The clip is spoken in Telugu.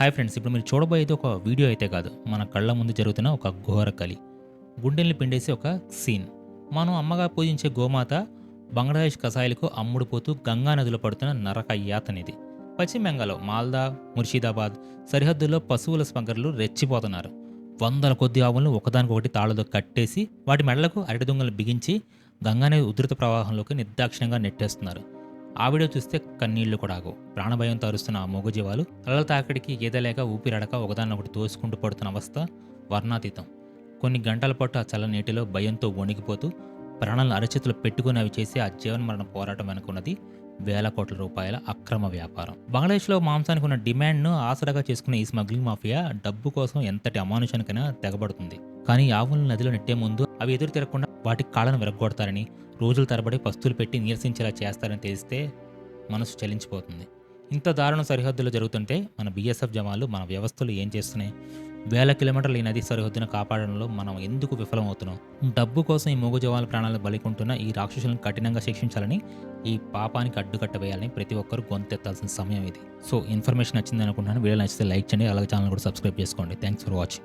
హాయ్ ఫ్రెండ్స్ ఇప్పుడు మీరు చూడబోయేది ఒక వీడియో అయితే కాదు. మన కళ్ళ ముందు జరుగుతున్న ఒక ఘోర కలి. గుండెల్ని పిండేసి ఒక సీన్. మనం అమ్మగా పూజించే గోమాత బంగ్లాదేశ్ కసాయిలకు అమ్ముడు పోతూ గంగా నదిలో పడుతున్న నరక యాతనిది. పశ్చిమ బెంగాల్లో మాల్దా ముర్షిదాబాద్ సరిహద్దుల్లో పశువుల స్మగ్లర్లు రెచ్చిపోతున్నారు. వందల కొద్ది ఆవులను ఒకదానికొకటి తాళ్ళతో కట్టేసి వాటి మెడలకు అరటి దొంగలు బిగించి గంగానది ఉధృత ప్రవాహంలోకి నిర్దాక్షిణ్యంగా నెట్టేస్తున్నారు. ఆవిడ చూస్తే కన్నీళ్ళు కూడా ఆగవు ప్రాణభయంతో అరుస్తున్న ఆ మూగజీవాలు అలల తాకిడికి ఈదలేక ఊపిరడక ఒకదాన్నొకటి తోసుకుంటూ పడుతున్న అవస్థ వర్ణాతీతం. కొన్ని గంటల పాటు ఆ చల్ల నీటిలో భయంతో వణికిపోతూ ప్రాణాలను అరచేతులు పెట్టుకుని అవి చేసే ఆ జీవనమరణ పోరాటం వెనుకున్నది వేల కోట్ల రూపాయల అక్రమ వ్యాపారం. బంగ్లాదేశ్లో మాంసానికి ఉన్న డిమాండ్ను ఆసరాగా చేసుకునే ఈ స్మగ్లింగ్ మాఫియా డబ్బు కోసం ఎంతటి అమానుషానికైనా తెగబడుతుంది. కానీ ఆవులను నదిలో నెట్టే ముందు అవి ఎదురు తిరగకుండా వాటి కాళ్ళను విరగొడతారని రోజుల తరబడి పస్తులు పెట్టి నిరసించేలా చేస్తారని తెలిస్తే మనసు చలించిపోతుంది. ఇంత దారుణ సరిహద్దులో జరుగుతుంటే మన బీఎస్ఎఫ్ జవాన్లు మన వ్యవస్థలు ఏం చేస్తున్నాయి? వేల కిలోమీటర్ల ఈ నది సరిహద్దును కాపాడడంలో మనం ఎందుకు విఫలమవుతున్నాం? డబ్బు కోసం ఈ మూగ జవాన్ల ప్రాణాలు బలికుంటున్న ఈ రాక్షసులను కఠినంగా శిక్షించాలని ఈ పాపానికి అడ్డుకట్ట వేయాలని ప్రతి ఒక్కరు గొంతెత్తాల్సిన సమయం ఇది. సో ఇన్ఫర్మేషన్ నచ్చింది అనుకుంటున్నాను వీడియో నచ్చితే లైక్ చేయండి. అలాగే ఛానల్ కూడా సబ్స్క్రైబ్ చేసుకోండి. Thanks for watching.